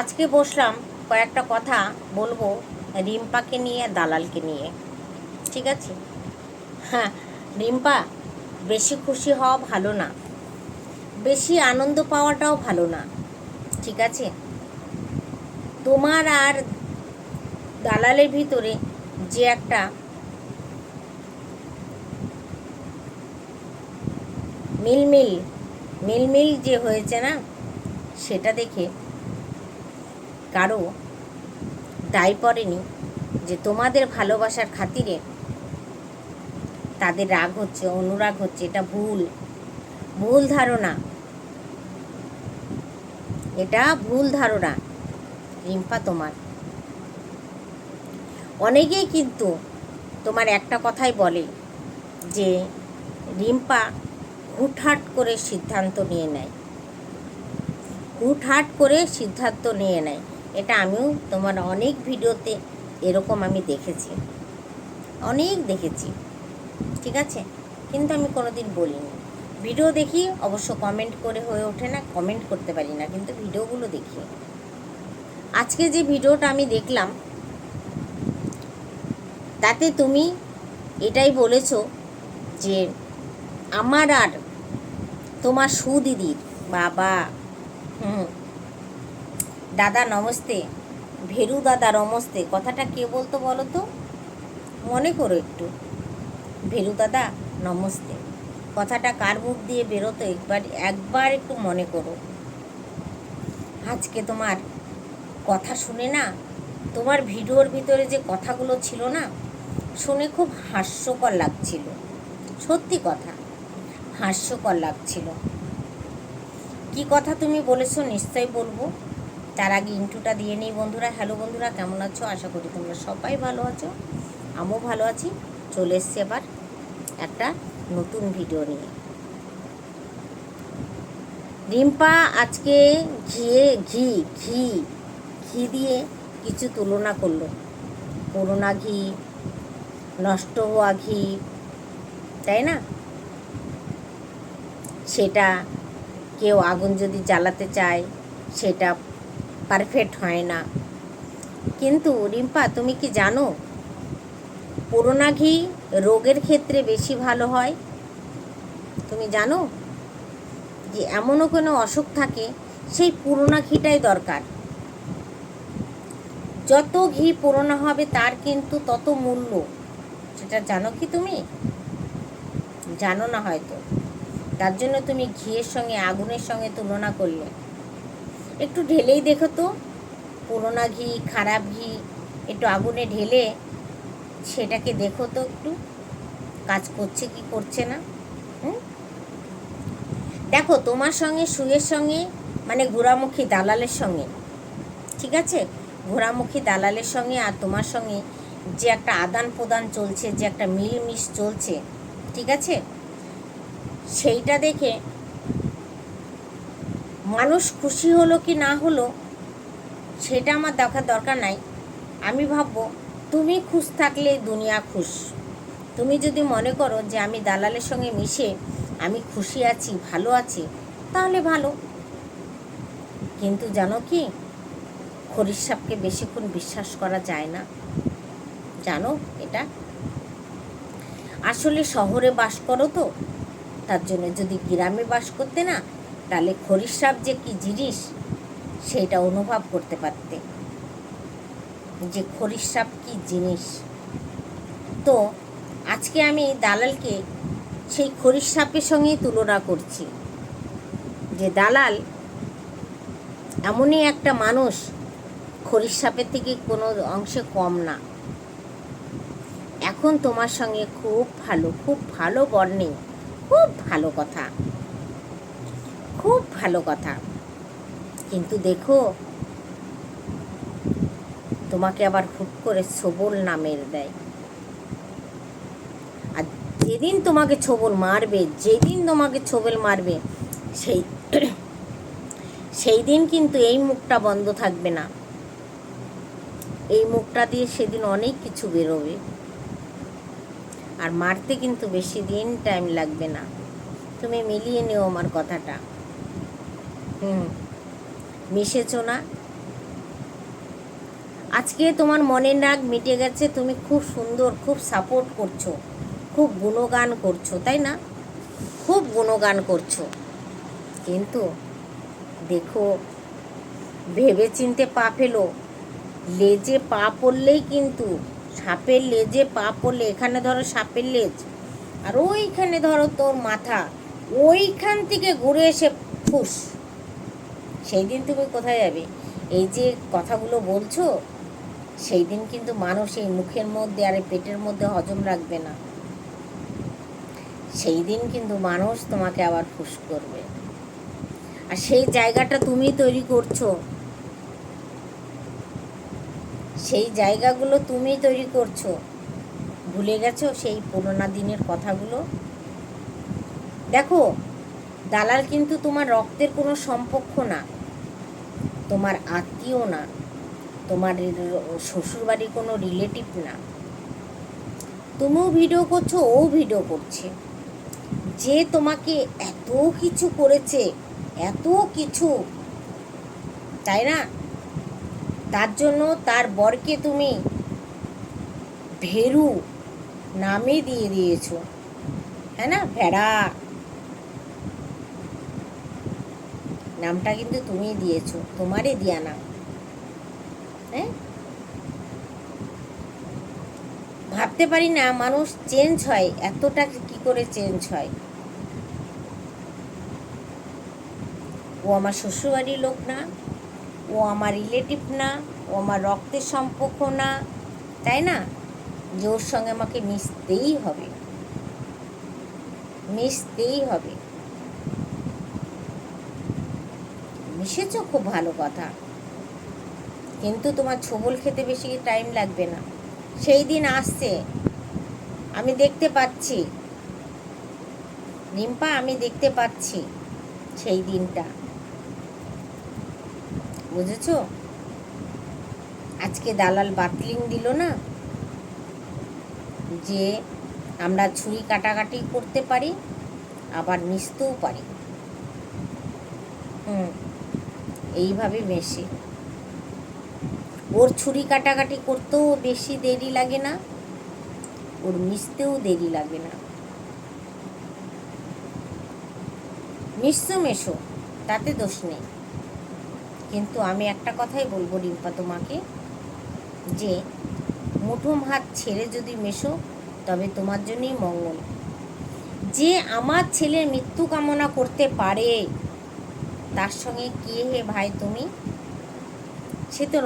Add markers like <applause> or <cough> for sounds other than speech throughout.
আজকে বসলাম কয়েকটা কথা বলব রিম্পাকে নিয়ে, দালালকে নিয়ে। ঠিক আছে? হ্যাঁ রিম্পা, বেশি খুশি হওয়া ভালো না। বেশি আনন্দ পাওয়াটাও ভালো না। ঠিক আছে? তোমার আর দালালের ভিতরে যে একটা মিলমিল মিলমিল যে হয়েছে না, সেটা দেখে কারও দায় পড়েনি যে তোমাদের ভালোবাসার খাতিরে তাদের রাগ হচ্ছে, অনুরাগ হচ্ছে, এটা ভুল। ভুল ধারণা। এটা ভুল ধারণা, রিম্পা তোমার। অনেকেই কিন্তু তোমার একটা কথাই বলে যে রিম্পা হুটহাট করে সিদ্ধান্ত নিয়ে নেয়। হুটহাট করে সিদ্ধান্ত নিয়ে নেয়। এটা আমিও তোমার অনেক ভিডিওতে এরকম আমি দেখেছি। অনেক দেখেছি। ঠিক আছে? কিন্তু আমি কোনোদিন বলিনি। ভিডিও দেখি, অবশ্য কমেন্ট করে হয়ে ওঠে না কমেন্ট করতে পারি না, কিন্তু ভিডিওগুলো দেখি। আজকে যে ভিডিওটা আমি দেখলাম, তাতে তুমি এটাই বলেছ যে আমার আর তোমার সুদিদির বাবা, হুম দাদা নমস্তে, ভেরু দাদা নমস্তে কথাটা কে বলতো বলো তো? মনে করো একটু। ভেরু দাদা নমস্তে, কথাটা কার মুখ দিয়ে বেরোতো একবার একবার একটু মনে করো। আজকে তোমার কথা শুনে না, তোমার ভিডিওর ভিতরে যে কথাগুলো ছিল না, শুনে খুব হাস্যকর লাগছিল। সত্যি কথা, হাস্যকর লাগছিল। কি কথা তুমি বলেছ নিশ্চয়ই বলব। তার আগে ইন্টুটা দিয়ে নেই বন্ধুরা। হ্যালো বন্ধুরা, কেমন আছো? আশা করি তোমরা সবাই ভালো আছো। আমিও ভালো আছি। চলে এসছি আবার একটা নতুন ভিডিও নিয়ে। রিম্পা, আজকে ঘিয়ে ঘি ঘি ঘি দিয়ে কিছু তুলনা করল। পুরোনা ঘি, নষ্ট হওয়া ঘি, তাই না? সেটা কেউ আগুন যদি জ্বালাতে চায়, সেটা পারফেক্ট হয় না। কিন্তু রিম্পা, তুমি কি জানো? পুরোনা ঘি রোগের ক্ষেত্রে বেশি ভালো হয়। তুমি জানো? যে এমনও কোনো অসুখ থাকে, সেই পুরোনা ঘিটাই দরকার। যত ঘি পুরোনো হবে, তার কিন্তু তত মূল্য। সেটা জানো কি তুমি? জানো না হয়তো। তার জন্য তুমি ঘিয়ের সঙ্গে, আগুনের সঙ্গে তুলনা করলে। একটু ঢেলেই দেখো তো। পুরোনা ঘি, খারাপ ঘি, একটু আগুনে ঢেলে সেটাকে দেখো তো একটু। কাজ করছে কি করছে না দেখো, তোমার সঙ্গে, সুয়ের সঙ্গে মানে ঘোরামুখী দালালের সঙ্গে, ঠিক আছে? ঘোরামুখী দালালের সঙ্গে আর তোমার সঙ্গে যে একটা আদান প্রদান চলছে, যে একটা মিলমিশ চলছে, ঠিক আছে? সেইটা দেখে মানুষ খুশি হলো কি না হলো, সেটা আমার দেখার দরকার নাই। আমি ভাববো, তুমি খুশ থাকলে দুনিয়া খুশ। তুমি যদি মনে করো যে আমি দালালের সঙ্গে মিশে আমি খুশি আছি, ভালো আছি, তাহলে ভালো। কিন্তু জানো কি? খরির সাপকে বেশিক্ষণ বিশ্বাস করা যায় না। জানো এটা? আসলে শহরে বাস করো তো, তার জন্য যদি গ্রামে বাস করতে না তাহলে খরির যে কি জিনিস, সেটা অনুভব করতে পারতে। যে খরির কি জিনিস। তো আজকে আমি দালালকে সেই খরির সঙ্গেই তুলনা করছি। যে দালাল এমনই একটা মানুষ খরির থেকে কোনো অংশে কম না। এখন তোমার সঙ্গে খুব ভালো খুব ভালো বর্ণে খুব ভালো কথা। খুব ভালো কথা। কিন্তু দেখো, তোমাকে আবার হুট করে সবল নামের দেয়। আর যেদিন তোমাকে ছবল মারবে, যেদিন তোমাকে ছবল মারবে, সেই <clears throat> সেই দিন কিন্তু এই মুখটা বন্ধ থাকবে না। এই মুখটা দিয়ে সেদিন অনেক কিছু বেরোবে। আর মারতে কিন্তু বেশি দিন টাইম লাগবে না। তুমি মিলিয়ে নিও আমার কথাটা। হুম। মিশেছো না? আজকে তোমার মনের রাগ মিটে গেছে, তুমি খুব সুন্দর, খুব সাপোর্ট করছ, খুব গুণগান করছ, তাই না? খুব গুণগান করছ। কিন্তু দেখো ভেবে চিনতে পা ফেলো, লেজে পা পড়লেই কিন্তু, সাপের লেজে পা পড়লে, এখানে ধরো সাপের লেজ, আর ওইখানে ধরো তোর মাথা, ওইখান থেকে ঘুরে এসে ফুস। সেই দিন তুমি কোথায় যাবে? এই যে কথাগুলো বলছো, সেই দিন কিন্তু মানুষ এই মুখের মধ্যে আর এই পেটের মধ্যে হজম রাখবে না। সেই দিন কিন্তু মানুষ তোমাকে আবার খুশ করবে। আর সেই জায়গাটা তুমি তৈরি করছ, সেই জায়গাগুলো তুমি তৈরি করছ, ভুলে গেছো সেই পুরোনো দিনের কথাগুলো? দেখো, দালাল কিন্তু তোমার রক্তের কোনো সম্পর্ক না। তোমার আত্মীয় না, তোমার শ্বশুরবাড়ির কোনো রিলেটিভ না, তুমিও ভিডিও করছ, ও ভিডিও করছে। যে তোমাকে এত কিছু করেছে, এত কিছু, তাই না? তার জন্য তার বরকে তুমি ভেরু নামে দিয়ে দিয়েছ। হ্যাঁ না? ভেড়া নামটা কিন্তু তুমি দিয়েছ, তোমারই দিয়া নাম। হ্যাঁ? ভাবতে পারি না, মানুষ চেঞ্জ হয়, এতটা কি করে চেঞ্জ হয়। ও আমার শ্বশুরবাড়ির লোক না, ও আমার রিলেটিভ না, ও আমার রক্তের সম্পর্ক না, তাই না? যে ওর সঙ্গে আমাকে মিশতেই হবে। মিশতেই হবে। মিশেছ? খুব ভালো কথা। কিন্তু তোমার ছবল খেতে বেশি টাইম লাগবে না। সেই দিন আসছে। আমি দেখতে পাচ্ছি। রিম্পা, আমি দেখতে পাচ্ছি সেই দিনটা। বুঝেছ? আজকে দালাল বাতলিং দিল না যে আমরা ছুরি কাটাকাটি করতে পারি, আবার মিশতেও পারি। হুম। এইভাবে মেশে। ওর ছুরি কাটাকাটি করতেও বেশি দেরি লাগে না, ওর মিশতেও দেরি লাগে না। মিশছো, মেশো, তাতে দোষ নেই। কিন্তু আমি একটা কথাই বলব রিম্পা তোমাকে, যে মুঠোম হাত ছেড়ে যদি মেশো, তবে তোমার জন্যই মঙ্গল। যে আমার ছেলের মৃত্যু কামনা করতে পারে তার সঙ্গে কে হে ভাই তুমি? সে তো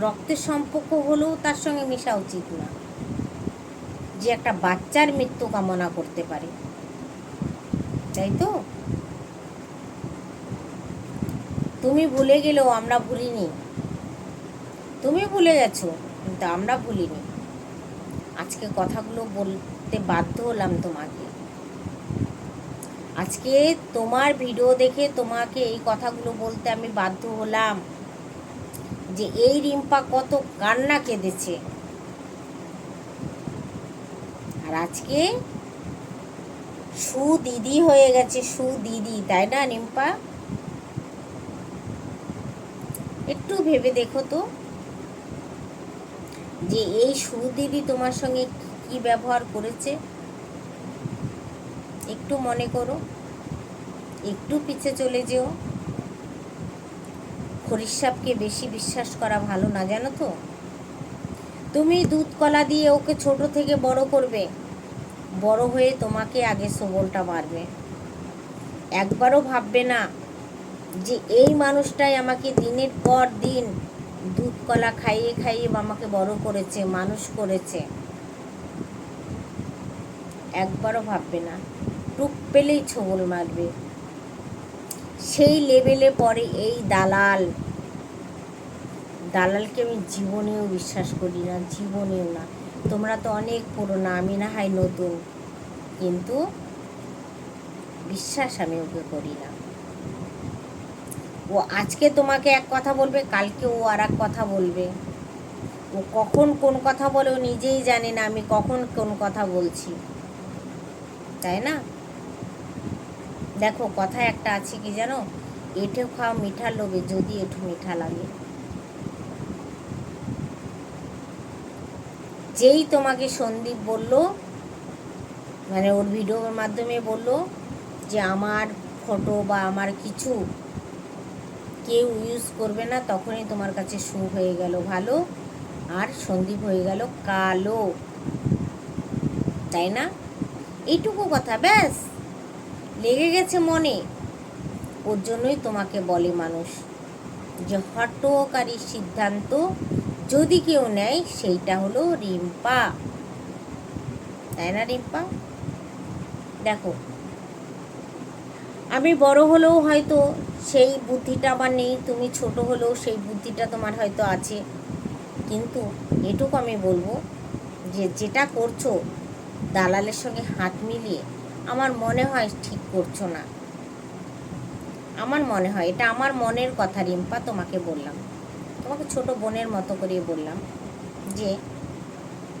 রক্তের সম্পর্ক হলেও তার সঙ্গে মেশা উচিত না। যে একটা বাচ্চার মৃত্যু কামনা করতে পারে। তাই তো? তুমি ভুলে গেলেও আমরা ভুলিনি। তুমি ভুলে গেছো, কিন্তু আমরা ভুলিনি। আজকে কথাগুলো বলতে বাধ্য হলাম তোমাকে। আজকে তোমার ভিডিও দেখে তোমাকে এই কথাগুলো বলতে আমি বাধ্য হলাম যে এই রিম্পা কত কান্না কেঁদেছে। আর আজকে সুদিদি হয়ে গেছে, সুদিদি, তাই না রিম্পা? একটু ভেবে দেখো তো যে এই সুদিদি তোমার সঙ্গে কি ব্যবহার করেছে। একটু মনে করো, একটু পিছে চলে যেও। খরিসাবকে বেশি বিশ্বাস করা ভালো না, জানো তো? তুমি দুধ কলা দিয়ে ওকে ছোট থেকে বড় করবে, বড় হয়ে তোমাকে আগে সবলটা মারবে একবারও ভাববে না যে এই মানুষটাই আমাকে দিনের পর দিন দুধ কলা খাইয়ে খাইয়ে আমাকে বড় করেছে, মানুষ করেছে। একবারও ভাববে না। টুক পেলেই ছবল মারবে। সেই লেভেলে পরে এই দালাল। দালালকে আমি জীবনেও বিশ্বাস করি না, জীবনেও না। তোমরা তো অনেক পুরোনো, আমি না হয় নতুন। কিন্তু বিশ্বাস আমি ওকে করি না। ও আজকে তোমাকে এক কথা বলবে, কালকে ও আর এক কথা বলবে। ও কখন কোন কথা বলে ও নিজেই জানে না আমি কখন কোন কথা বলছি। তাই না? দেখো, কথা একটা আছে কি জানো? এঁঠো খাও, মিঠা লোভে, যদি এঠো মিঠা লাগে। যেই তোমাকে সন্দীপ বলল মানে ওর ভিডিওর মাধ্যমে বলল যে আমার ফটো বা আমার কিছু কেউ ইউজ করবে না, তখনই তোমার কাছে শু হয়ে গেল ভালো আর সন্দীপ হয়ে গেল কালো। তাই না? এইটুকু কথা, ব্যাস। লেগে গেছে মনে। ওর জন্যই তোমাকে বলে মানুষ যে হটকারী সিদ্ধান্ত যদি কেউ নেয়, সেইটা হলো রিম্পা। তাই না, রিম্পা? দেখো, আমি বড় হলেও হয়তো সেই বুদ্ধিটা আমার নেই, তুমি ছোট হলেও সেই বুদ্ধিটা তোমার হয়তো আছে। কিন্তু এটুকু আমি বলব যে যেটা করছ, দালালের সঙ্গে হাত মিলিয়ে আমার মনে হয় ঠিক করছ না। আমার মনে হয়, এটা আমার মনের কথা রিম্পা তোমাকে বললাম। তোমাকে ছোট বোনের মতো করে বললাম যে,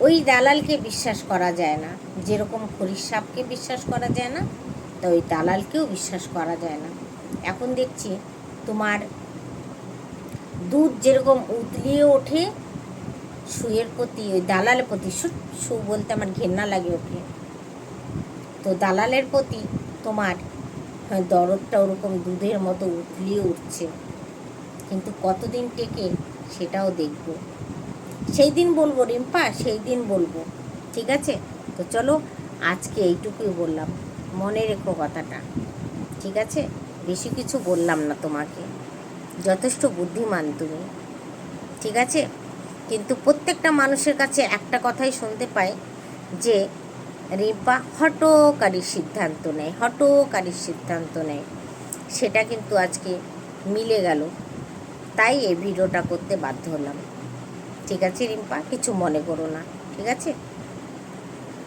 ওই দালালকে বিশ্বাস করা যায় না। যেরকম খরির সাপকে বিশ্বাস করা যায় না, তো ওই দালালকেও বিশ্বাস করা যায় না। এখন দেখছি তোমার দুধ যেরকম উতলিয়ে ওঠে শুয়ের প্রতি, ওই দালালের প্রতি সু বলতে আমার ঘেন্না লাগে ওকে। তো দালালের প্রতি তোমার হ্যাঁ, দরদটা ওরকম দুধের মতো উতলিয়ে উঠছে। কিন্তু কতদিন টেকে সেটাও দেখব। সেই দিন বলব রিম্পা সেই দিন বলব ঠিক আছে? তো চলো আজকে এইটুকুই বললাম। মনে রেখো কথাটা ঠিক আছে? বেশি কিছু বললাম না তোমাকে। যথেষ্ট বুদ্ধিমান তুমি ঠিক আছে? কিন্তু প্রত্যেকটা মানুষের কাছে একটা কথাই শুনতে পাই যে রিম্পা হটকারী সিদ্ধান্ত নেয় হটকারী সিদ্ধান্ত নেয়। সেটা কিন্তু আজকে মিলে গেল। তাই এই ভিডিওটা করতে বাধ্য হলাম। ঠিক আছে, রিম্পা, কিছু মনে করো না। ঠিক আছে?